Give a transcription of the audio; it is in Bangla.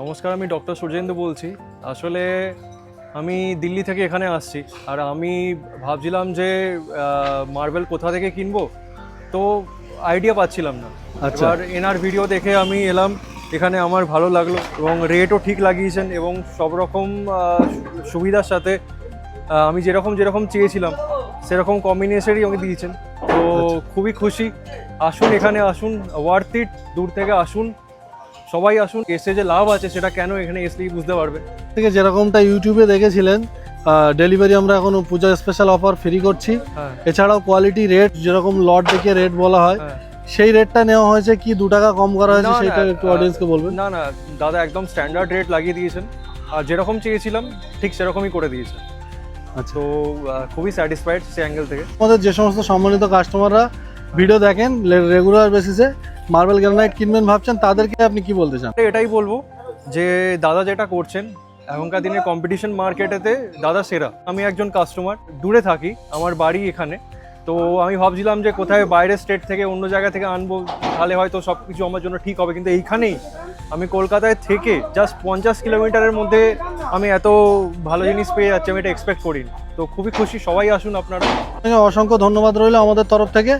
নমস্কার আমি ডক্টর সূর্যেন্দু বলছি। আসলে আমি দিল্লি থেকে এখানে আসছি আর আমি ভাবছিলাম যে মার্বেল কোথা থেকে কিনবো তো আইডিয়া পাচ্ছিলাম না। আচ্ছা। আর এনার ভিডিও দেখে আমি এলাম এখানে আমার ভালো লাগল এবং রেটও ঠিক লাগিয়েছেন এবং সব রকম সুবিধার সাথে আমি যেরকম যেরকম চেয়েছিলাম সেরকম কম্বিনেশনই আমাকে দিয়েছেন। তো খুবই খুশি। আসুন এখানে আসুন ওয়ার্থ ইট দূর থেকে আসুন। সবাই আসুন এসে যে লাভ আছে সেটা কেন এখানে এসলেই বুঝতে পারবে। থেকে যেরকমটা ইউটিউবে দেখেছিলেন ডেলিভারি আমরা এখন পূজা স্পেশাল অফার ফ্রি করছি। হ্যাঁ। এছাড়াও কোয়ালিটি রেট যেরকম লট দেখে রেট বলা হয় হ্যাঁ। সেই রেটটা নেওয়া হয়েছে কি দু টাকা কম করা হয়েছে সেটা একটু অডিয়েন্সকে বলবেন। না না দাদা একদম স্ট্যান্ডার্ড রেট লাগিয়ে দিয়েছেন। আর যেরকম চেয়েছিলাম ঠিক সেরকমই করে দিয়েছেন। আচ্ছা। তো খুবই স্যাটিসফাইড সে অ্যাঙ্গেল থেকে। আমাদের যে সমস্ত সম্মানিত কাস্টমাররা ভিডিও দেখেন রেগুলার বেসিসে মার্বেল গ্রানাইট কিনবেন ভাবছেন তাদেরকে আপনি কি বলতে চান? এটাই বলব যে দাদা যেটা করছেন এখনকার দিনে কম্পিটিশন মার্কেটেতে দাদা সেরা। আমি একজন কাস্টমার দূরে থাকি আমার বাড়ি এখানে। তো আমি ভাবছিলাম যে কোথায় বাইরের স্টেট থেকে অন্য জায়গা থেকে আনব তাহলে হয়তো সব কিছু আমার জন্য ঠিক হবে। কিন্তু এইখানেই আমি কলকাতায় থেকে জাস্ট পঞ্চাশ কিলোমিটারের মধ্যে আমি এত ভালো জিনিস পেয়ে যাচ্ছি আমি এটা এক্সপেক্ট করিনি। তো খুবই খুশি সবাই আসুন আপনারা। অসংখ্য ধন্যবাদ রইল আমাদের তরফ থেকে।